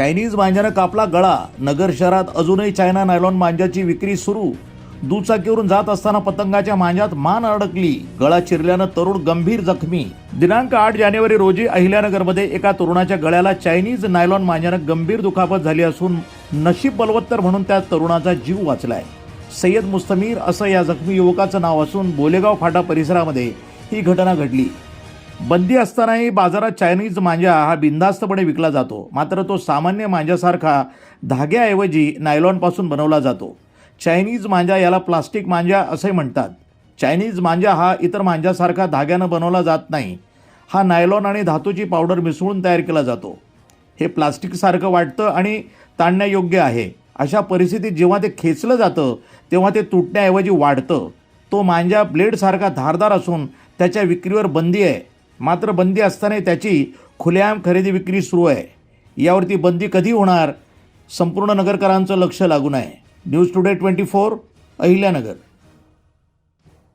Chinese मांजानं कापला गळा. नगर शहरात अजूनही चायना नायलॉन मांजाची विक्री सुरू. दुचाकीवरून जात असताना पतंगाच्या मांजात मान अडकली. गळा चिरल्यानं तरुण गंभीर जखमी. दिनांक आठ जानेवारी रोजी अहिल्यानगरमध्ये एका तरुणाच्या गळ्याला चायनीज नायलॉन मांजानं गंभीर दुखापत झाली असून नशीब बलवत्तर म्हणून त्या तरुणाचा जीव वाचलाय. सय्यद मुस्तमीर असं या जखमी युवकाचं नाव असून बोलेगाव फाटा परिसरामध्ये ही घटना घडली. बंदी असतानाही बाजारात चायनीज मांजा हा बिनधास्तपणे विकला जातो. मात्र तो सामान्य मांजासारखा धाग्याऐवजी नायलॉनपासून बनवला जातो. चायनीज मांजा याला प्लास्टिक मांजा असे म्हणतात. चायनीज मांजा हा इतर मांजासारखा धाग्यानं बनवला जात नाही. हा नायलॉन आणि धातूची पावडर मिसळून तयार केला जातो. हे प्लास्टिकसारखं वाटतं आणि ताणण्यायोग्य आहे. अशा परिस्थितीत जेव्हा ते खेचलं जातं तेव्हा ते तुटण्याऐवजी वाढतं. तो मांजा ब्लेडसारखा धारदार असून त्याच्या विक्रीवर बंदी आहे. मात्र बंदी असताना त्याची खुलेआम खरेदी विक्री सुरू आहे. यावरती बंदी कधी होणार? संपूर्ण नगरकरांचं लक्ष लागून आहे. News today twenty four Ahilyanagar.